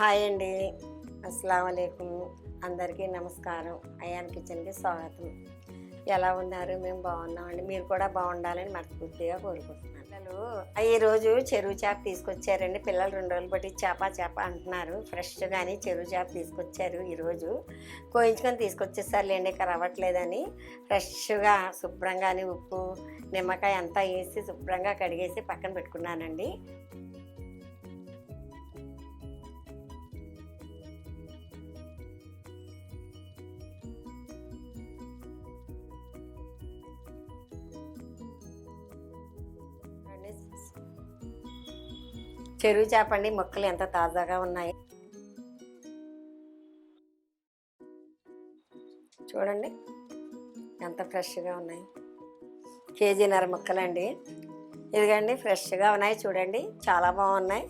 Hi అండి. అస్సలం అందరికీ నమస్కారం. అయాన్ కిచెన్కి స్వాగతం. ఎలా ఉన్నారు? మేము బాగున్నామండి. మీరు కూడా బాగుండాలని మనస్ఫూర్తిగా కోరుకుంటున్నాను. పిల్లలు ఈరోజు చెరువు చేప తీసుకొచ్చారండి. పిల్లలు రెండు రోజులు బట్టి చేప చేప అంటున్నారు. ఫ్రెష్గాని చెరువు చేప తీసుకొచ్చారు ఈరోజు కోయించుకొని తీసుకొచ్చేసారులేండి. ఇక్కడ రావట్లేదని. ఫ్రెష్గా శుభ్రంగాని ఉప్పు నిమ్మకాయ అంతా వేసి శుభ్రంగా కడిగేసి పక్కన పెట్టుకున్నానండి. చెరువు చేపండి మొక్కలు ఎంత తాజాగా ఉన్నాయి? చూడండి ఎంత ఫ్రెష్గా ఉన్నాయి. కేజీన్నర ముక్కలండి. ఇదిగండి ఫ్రెష్గా ఉన్నాయి చూడండి చాలా బాగున్నాయి.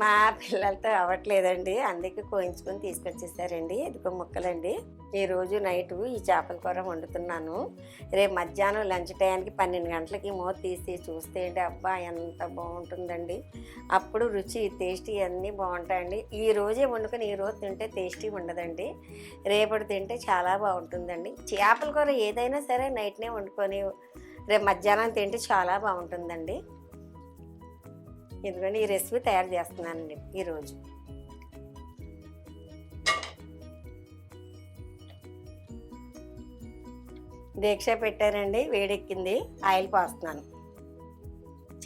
మా పిల్లలతో అవ్వట్లేదండి అందుకే కోయించుకొని తీసుకొచ్చేసారండి. ఇదిగో ముక్కలండి. ఈరోజు నైటు ఈ చేపల కూర వండుతున్నాను. రేపు మధ్యాహ్నం లంచ్ టైంకి పన్నెండు గంటలకి మూత తీసి చూస్తే ఏంటి అబ్బా ఎంత బాగుంటుందండి. అప్పుడు రుచి టేస్టీ అన్నీ బాగుంటాయండి. ఈ రోజే వండుకొని ఈ రోజు తింటే టేస్టీ ఉండదండి. రేపటి తింటే చాలా బాగుంటుందండి. చేపల కూర ఏదైనా సరే నైట్నే వండుకొని రేపు మధ్యాహ్నం తింటే చాలా బాగుంటుందండి. ఎందుకంటే ఈ రెసిపీ తయారు చేస్తున్నానండి ఈరోజు. దీక్ష పెట్టానండి వేడెక్కింది ఆయిల్ పోస్తున్నాను.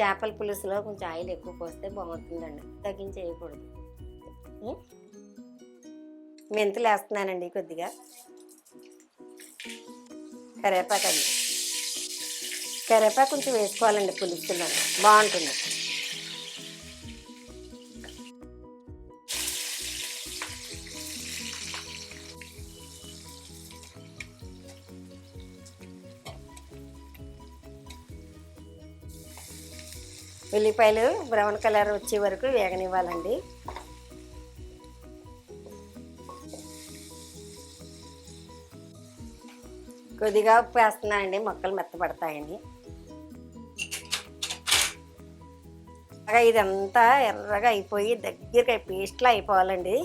చేపల పులుసులో కొంచెం ఆయిల్ ఎక్కువ పోస్తే బాగుంటుందండి తగ్గించి వేయకూడదు మెంతులు వేస్తున్నానండి కొద్దిగా. కరేపాకండి. అండి కొంచెం వేసుకోవాలండి పులుసులో. బాగుంటుంది. ఉల్లిపాయలు బ్రౌన్ కలర్ వచ్చే వరకు వేగనివ్వాలండి. కొద్దిగా ఉప్పు వేస్తున్నానండి మొక్కలు మెత్తపడతాయని బాగా ఇదంతా ఎర్రగా అయిపోయి దగ్గరగా పేస్ట్లో అయిపోవాలండి.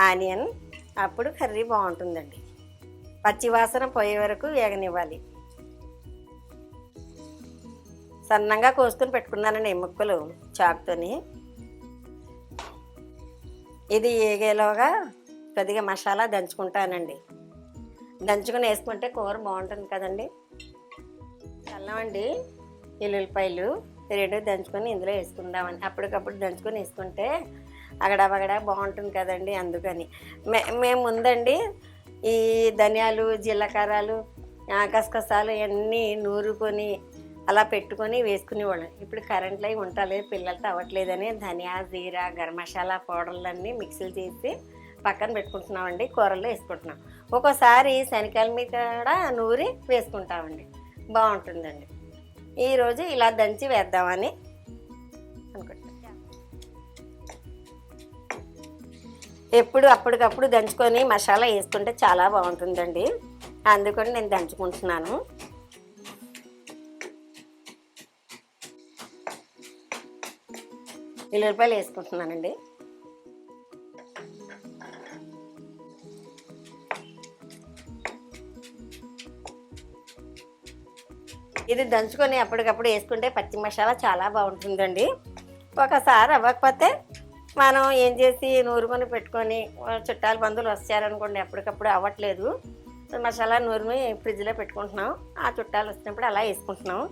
ఆనియన్ అప్పుడు కర్రీ బాగుంటుందండి. పచ్చివాసన పోయే వరకు వేగనివ్వాలి. సన్నంగా కోసుకొని పెట్టుకున్నానండి ముక్కలు చాకుతోని. ఇది ఏగేలోగా కొద్దిగా మసాలా దంచుకుంటానండి. దంచుకొని వేసుకుంటే కూర బాగుంటుంది కదండి. చల్లమండి ఎల్లుల్లిపాయలు రెండు దంచుకొని ఇందులో వేసుకుందామని అప్పటికప్పుడు దంచుకొని వేసుకుంటే అగడబగడ బాగుంటుంది కదండి అందుకని. మే మేము ముందండి ఈ ధనియాలు జీలకర్రలు గసగసాలు ఇవన్నీ నూరుకొని అలా పెట్టుకొని వేసుకునేవాళ్ళం. ఇప్పుడు కరెంట్లో అవి ఉండలేదు పిల్లలతో అవ్వట్లేదని ధనియా జీరా గరం మసాలా పౌడర్లన్నీ మిక్సీలు చేసి పక్కన పెట్టుకుంటున్నామండి కూరల్లో వేసుకుంటున్నాం. ఒక్కోసారి శనగకాయల మీద కూడా నూరి వేసుకుంటామండి. బాగుంటుందండి. ఈరోజు ఇలా దంచి వేద్దామని అనుకుంటున్నాం. ఎప్పుడు అప్పటికప్పుడు దంచుకొని మసాలా వేసుకుంటే చాలా బాగుంటుందండి. అందుకని నేను దంచుకుంటున్నాను. ఎల్లుల్లిపాయలు వేసుకుంటున్నానండి. ఇది దంచుకొని అప్పటికప్పుడు వేసుకుంటే పచ్చి మసాలా చాలా బాగుంటుందండి. ఒకసారి అవ్వకపోతే మనం ఏం చేసి నూరుకొని పెట్టుకొని చుట్టాలు బంధువులు వచ్చారనుకోండి ఎప్పటికప్పుడు అవ్వట్లేదు. మసాలా నూరుని ఫ్రిడ్జ్లో పెట్టుకుంటున్నాం. ఆ చుట్టాలు వచ్చినప్పుడు అలా వేసుకుంటున్నాం.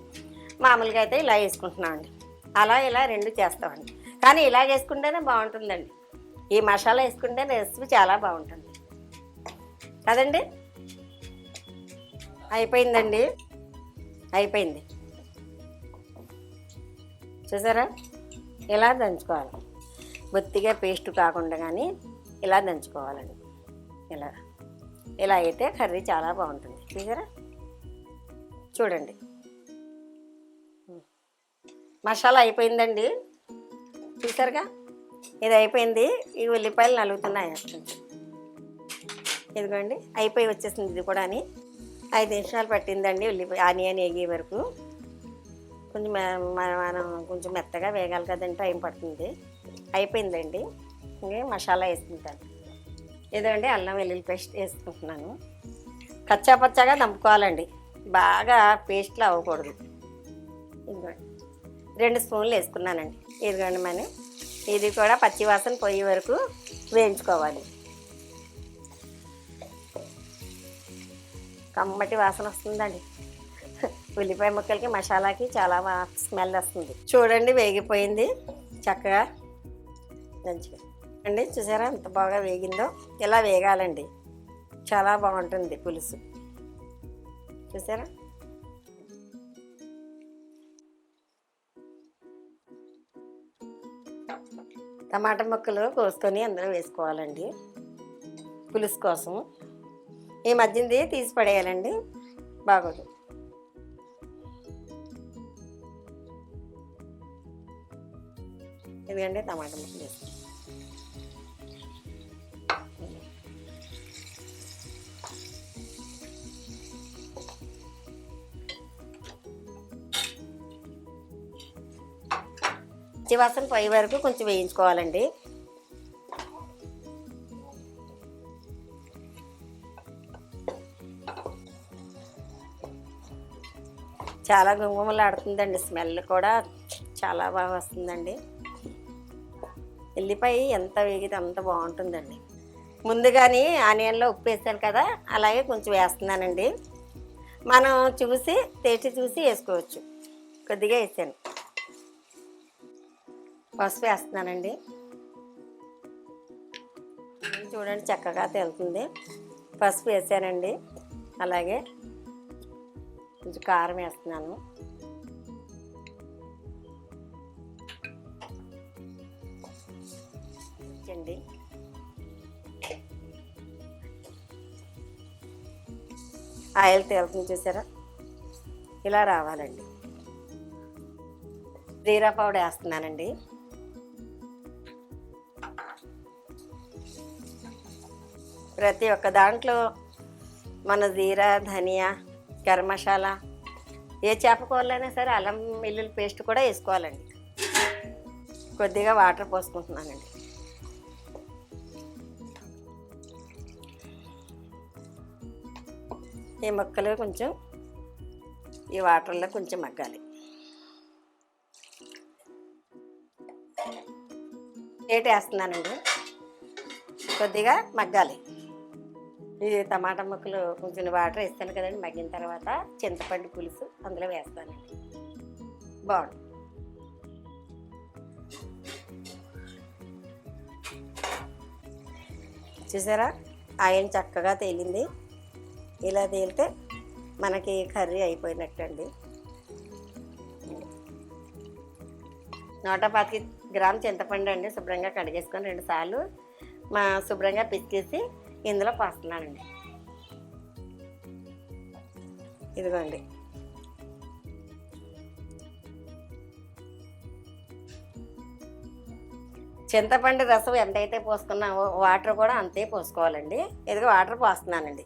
మామూలుగా అయితే ఇలా వేసుకుంటున్నాం అండి అలా ఇలా రెండు చేస్తామండి. కానీ ఇలా వేసుకుంటేనే బాగుంటుందండి. ఈ మసాలా వేసుకుంటే రెసిపీ చాలా బాగుంటుంది. కదండి? అయిపోయిందండి. అయిపోయింది. చూసారా? ఇలా దంచుకోవాలి. బొత్తిగా పేస్ట్ కాకుండా కానీ ఇలా దంచుకోవాలండి. ఇలా. ఇలా అయితే కర్రీ చాలా బాగుంటుంది. చూసారా? చూడండి. మసాలా అయిపోయిందండి. చూసారుగా? ఇది అయిపోయింది. ఈ ఉల్లిపాయలు నలుగుతున్నాయి ఇదిగోండి అయిపోయి వచ్చేసింది ఇది కూడా అని ఐదు నిమిషాలు పట్టిందండి ఉల్లిపాయ ఆనియన్ వేగే వరకు. కొంచెం మనం కొంచెం మెత్తగా వేగాలి కదండి టైం పడుతుంది. అయిపోయిందండి. ఇంకే మసాలా వేసుకుంటాను. ఇదండి అల్లం వెల్లుల్లి పేస్ట్ వేసుకుంటున్నాను. కచ్చా పచ్చాగా దంపుకోవాలండి. బాగా పేస్ట్లు అవ్వకూడదు. ఇదిగోండి. రెండు స్పూన్లు వేసుకున్నానండి. ఇదిగోండి మన ఇది కూడా పచ్చి వాసన పోయే వరకు వేయించుకోవాలి. కమ్మటి వాసన వస్తుందండి. ఉల్లిపాయ ముక్కలకి మసాలాకి చాలా స్మెల్ వస్తుంది. చూడండి వేగిపోయింది. చక్కగా మంచిగా. అండి చూసారా ఎంత బాగా వేగిందో? ఇలా వేగాలండి? చాలా బాగుంటుంది పులుసు. చూసారా? టమాటా ముక్కలు కోసుకొని అందులో వేసుకోవాలండి. పులుసు కోసం. ఈ మధ్యది తీసి పడేయాలండి. బాగోదు. ఇదిగండి టమాటా ముక్కలు వేసుకోవాలి పచ్చివాసన పై వరకు కొంచెం వేయించుకోవాలండి. చాలా గుమగుమలాడుతుందండి స్మెల్ కూడా చాలా బాగా వస్తుందండి. ఎల్లిపాయ ఎంత వేగితే అంత బాగుంటుందండి. ముందుగానే ఆనియన్లో ఉప్పు వేసాను కదా అలాగే కొంచెం వేస్తున్నానండి. మనం చూసి టేస్ట్ చూసి వేసుకోవచ్చు. కొద్దిగా వేసాను. పసుపు వేస్తున్నానండి. చూడండి చక్కగా తేలుతుంది పసుపు వేసానండి. అలాగే కొంచెం కారం వేస్తున్నాను. అండి ఆయిల్ తేలుతుంది చూసారా? ఇలా రావాలండి. జీరా పౌడర్ వేస్తున్నానండి. ప్రతి ఒక్క దాంట్లో మన జీరా ధనియా గరం మసాలా ఏ చేపకూరలైనా సరే అల్లం వెల్లుల్లి పేస్ట్ కూడా వేసుకోవాలండి. కొద్దిగా వాటర్ పోసుకుంటున్నానండి. ఈ ముక్కలు కొంచెం ఈ వాటర్లో కొంచెం మగ్గాలి. ఏటేస్తున్నానండి వేస్తున్నానండి. కొద్దిగా మగ్గాలి. ఈ టమాటా ముక్కలు కొంచెం వాటర్ వేస్తాను కదండి మగ్గిన తర్వాత చింతపండు పులుసు అందులో వేస్తానండి. బాగుంటుంది. చూసారా? ఆయిల్ చక్కగా తేలింది. ఇలా తేలితే మనకి కర్రీ అయిపోయినట్టండి. నూట పాతిక గ్రామ్ చింతపండు అండి శుభ్రంగా కడిగేసుకొని రెండు సార్లు మా శుభ్రంగా పిసికేసి ఇందులో పోస్తున్నానండి ఇదిగోండి. చింతపండు రసం ఎంతైతే పోసుకున్నామో వాటర్ కూడా అంతే పోసుకోవాలండి. ఇదిగో వాటర్ పోస్తున్నానండి.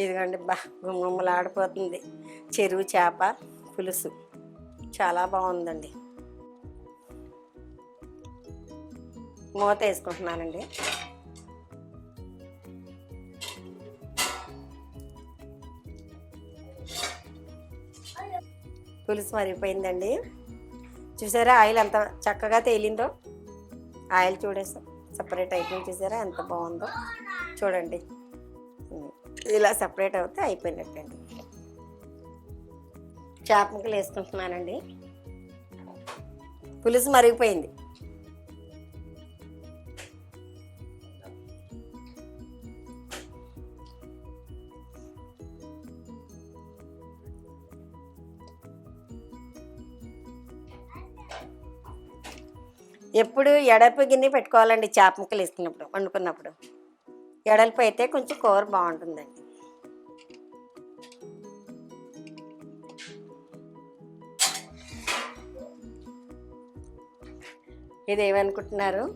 ఇదిగోండి బా గుమ్మలాడిపోతుంది చెరువు చేప పులుసు. చాలా బాగుందండి. మూత వేసుకుంటున్నానండి. పులుసు మరిగిపోయిందండి. చూసారా ఆయిల్ ఎంత చక్కగా తేలిందో? ఆయిల్ చూడేసి. సపరేట్ అయిపోయింది చూసారా ఎంత బాగుందో? చూడండి. ఇలా సపరేట్ అవుతే అయిపోయినట్టండి. చేప ముక్కలు వేసుకుంటున్నానండి. పులుసు మరిగిపోయింది. ఎప్పుడు ఎడల్పు గిన్నె పెట్టుకోవాలండి చేప ముక్కలు వేసుకున్నప్పుడు వండుకున్నప్పుడు. ఎడల్పు అయితే కొంచెం కూర బాగుంటుందండి. ఇది ఏమనుకుంటున్నారు?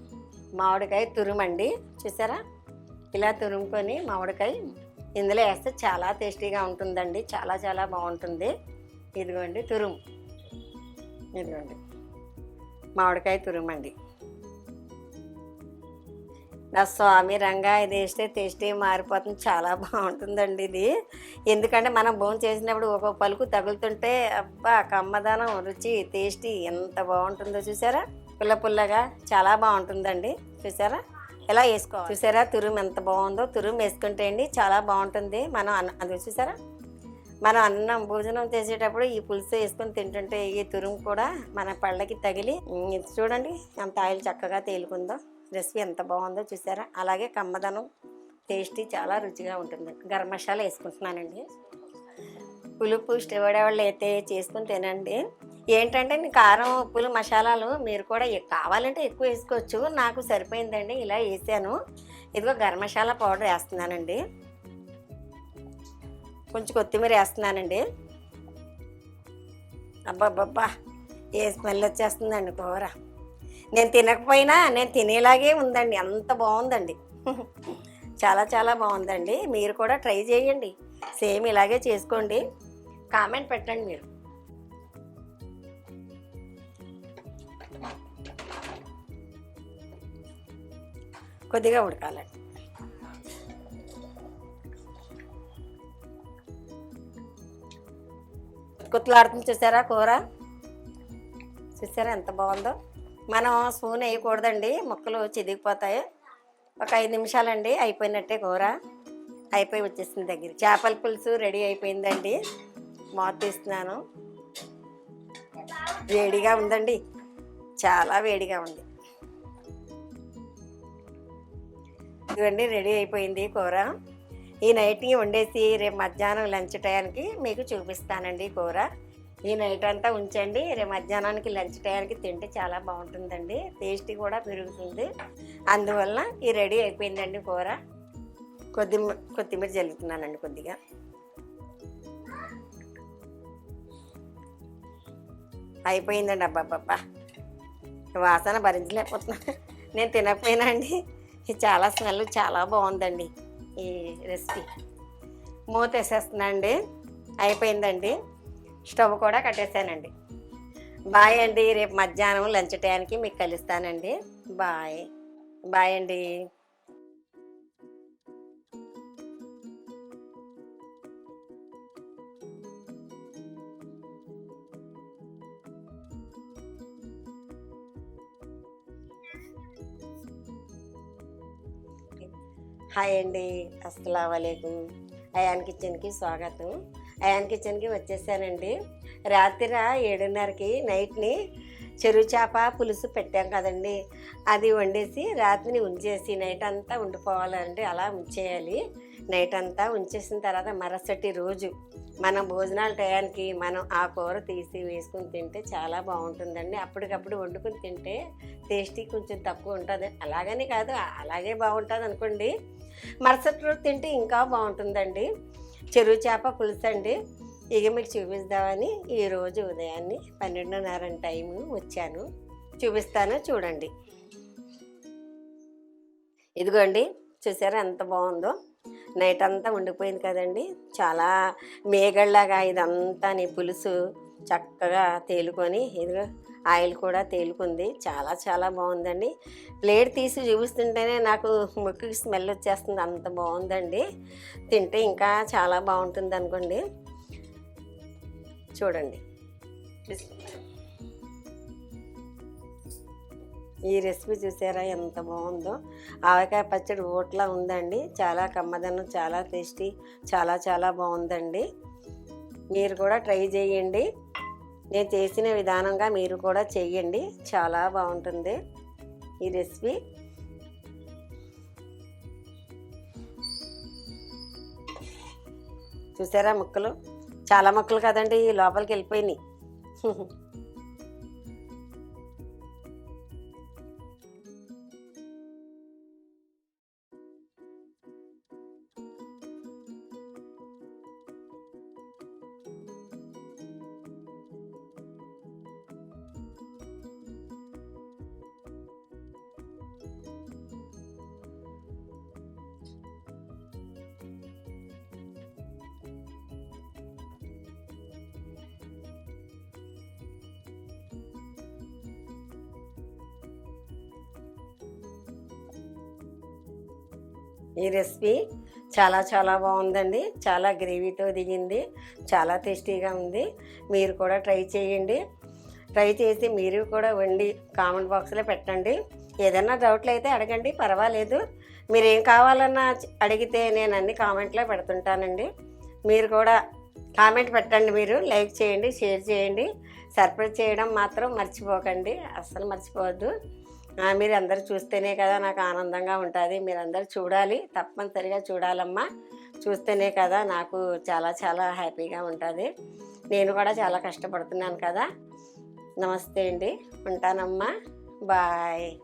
మామిడికాయ తురుమండి. చూసారా? ఇలా తురుముకొని మామిడికాయ ఇందులో వేస్తే చాలా టేస్టీగా ఉంటుందండి. చాలా చాలా బాగుంటుంది. ఇదిగోండి తురుము. ఇదిగోండి. మామిడికాయ తురుము అండి నా స్వామి రంగా ఇది వేస్తే టేస్టీ మారిపోతుంది. చాలా బాగుంటుందండి ఇది. ఎందుకంటే మనం భోజనం చేసినప్పుడు ఒక పలుకు తగులుతుంటే అబ్బా కమ్మదనం రుచి టేస్టీ ఎంత బాగుంటుందో చూసారా? పుల్ల పుల్లగా చాలా బాగుంటుందండి. చూసారా? ఎలా వేసుకోవాలి? చూసారా? తురుము ఎంత బాగుందో తురుము వేసుకుంటే అండి చాలా బాగుంటుంది. మనం అన్న అది చూసారా? మనం అన్నం భోజనం చేసేటప్పుడు ఈ పులుసు వేసుకొని తింటుంటే ఈ తురుము కూడా మన పళ్ళకి తగిలి చూడండి ఎంత ఆయిల్ చక్కగా తేలుకుందో. రెసిపీ ఎంత బాగుందో చూసారా? అలాగే కమ్మదనం టేస్టీ చాలా రుచిగా ఉంటుంది. గరం మసాలా వేసుకుంటున్నానండి. పులుపు ఇష్టపడేవాళ్ళు అయితే చేసుకుని తినండి. ఏంటంటే కారం ఉప్పులు మసాలాలు మీరు కూడా కావాలంటే ఎక్కువ వేసుకోవచ్చు. నాకు సరిపోయిందండి ఇలా వేసాను. ఇదిగో గరం మసాలా పౌడర్ వేస్తున్నానండి. కొంచెం కొత్తిమీర వేస్తున్నానండి. అబ్బాబ్బా ఏ స్మెల్ వచ్చేస్తుందండి కూర. నేను తినకపోయినా నేను తినేలాగే ఉందండి. అంత బాగుందండి. చాలా చాలా బాగుందండి. మీరు కూడా ట్రై చేయండి. సేమ్ ఇలాగే చేసుకోండి. కామెంట్ పెట్టండి మీరు. కొద్దిగా ఉడకాలండి. కుత్తలాడుతుంది చూసారా కూర? చూసారా ఎంత బాగుందో? మనం స్పూన్ వేయకూడదండి. ముక్కలు చిదిగిపోతాయి. ఒక ఐదు నిమిషాలండి. అయిపోయినట్టే కూర. అయిపోయి వచ్చేసింది దగ్గర. చేపల పులుసు రెడీ అయిపోయిందండి. మూత తీస్తున్నాను. వేడిగా ఉందండి. చాలా వేడిగా ఉంది. ఇదిగోండి రెడీ అయిపోయింది కూర. ఈ నైట్ని వండేసి రేపు మధ్యాహ్నం లంచ్ టయానికి మీకు చూపిస్తానండి కూర. ఈ నైట్ అంతా ఉంచండి. రేపు మధ్యాహ్నానికి లంచ్ టయానికి తింటే చాలా బాగుంటుందండి. టేస్టీ కూడా పెరుగుతుంది. అందువల్ల ఈ రెడీ అయిపోయిందండి కూర. కొద్దిమీర కొత్తిమీర జల్లుతున్నానండి కొద్దిగా. అయిపోయిందండి అబ్బాబ్బా వాసన భరించలేకపోతున్నాను. నేను తినకపోయినా అండి. చాలా స్మెల్ చాలా బాగుందండి ఈ రెసిపీ. మూత వేసేస్తున్నానండి. అయిపోయిందండి. స్టవ్ కూడా కట్టేసానండి. బాయ్ అండి రేపు మధ్యాహ్నం లంచ్ టైంకి మీకు కలుస్తానండి. బాయ్. బాయ్ అండి. హాయ్ అండి. అస్సలం వాలేకుమ్ అయాన్ కిచెన్కి స్వాగతం. అయాన్ కిచెన్కి వచ్చేసానండి. రాత్రి ఏడున్నరకి నైట్ని చెరువు చేప పులుసు పెట్టాం కదండి. అది వండేసి రాత్రిని ఉంచేసి నైట్ అంతా ఉండిపోవాలండి. అలా ఉంచేయాలి. నైట్ అంతా ఉంచేసిన తర్వాత మరుసటి రోజు మనం భోజనాల టయానికి మనం ఆ కూర తీసి వేసుకుని తింటే చాలా బాగుంటుందండి. అప్పటికప్పుడు వండుకుని తింటే టేస్టీ కొంచెం తక్కువ ఉంటుంది. అలాగని కాదు అలాగే బాగుంటుంది అనుకోండి మరుసటి రోజు తింటే ఇంకా బాగుంటుందండి. చెరువు చేప పులుసు అండి ఇక మీకు చూపిద్దామని ఈరోజు ఉదయాన్నే పన్నెండున్నర టైము వచ్చాను. చూపిస్తాను చూడండి. ఇదిగోండి చూసారా ఎంత బాగుందో? నైట్ అంతా ఉండిపోయింది కదండి. చాలా మేగళ్ళగా ఇదంతా నీ పులుసు చక్కగా తేలుకొని ఇదిగో ఆయిల్ కూడా తేలుకుంది. చాలా చాలా బాగుందండి. ప్లేట్ తీసి చూపిస్తుంటేనే నాకు ముక్కుకి స్మెల్ వచ్చేస్తుంది. అంత బాగుందండి. తింటే ఇంకా చాలా బాగుంటుంది అనుకోండి. చూడండి. ఈ రెసిపీ చూసారా? ఎంత బాగుందో. ఆవకాయ పచ్చడి ఓట్లా ఉందండి. చాలా కమ్మదనం చాలా టేస్టీ చాలా చాలా బాగుందండి. మీరు కూడా ట్రై చేయండి. నేను చేసిన విధానంగా మీరు కూడా చెయ్యండి. చాలా బాగుంటుంది ఈ రెసిపీ. చూసారా ముక్కలు? చాలా ముక్కలు కదండి లోపలికి వెళ్ళిపోయినాయి. ఈ రెసిపీ చాలా చాలా బాగుందండి. చాలా గ్రేవీతో దిగింది. చాలా టేస్టీగా ఉంది. మీరు కూడా ట్రై చేయండి. ట్రై చేసి మీరు కూడా వండి కామెంట్ బాక్స్లో పెట్టండి. ఏదైనా డౌట్లు అయితే అడగండి పర్వాలేదు. మీరు ఏం కావాలన్నా అడిగితే నేను అన్ని కామెంట్లో పెడుతుంటానండి. మీరు కూడా కామెంట్ పెట్టండి మీరు. లైక్ చేయండి షేర్ చేయండి. సర్ప్రైజ్ చేయడం మాత్రం మర్చిపోకండి. అస్సలు మర్చిపోవద్దు. మీరు అందరు చూస్తేనే కదా నాకు ఆనందంగా ఉంటుంది. మీరందరూ చూడాలి. తప్పనిసరిగా చూడాలమ్మా. చూస్తేనే కదా నాకు చాలా చాలా హ్యాపీగా ఉంటుంది. నేను కూడా చాలా కష్టపడుతున్నాను కదా. నమస్తే అండి. ఉంటానమ్మా. బాయ్.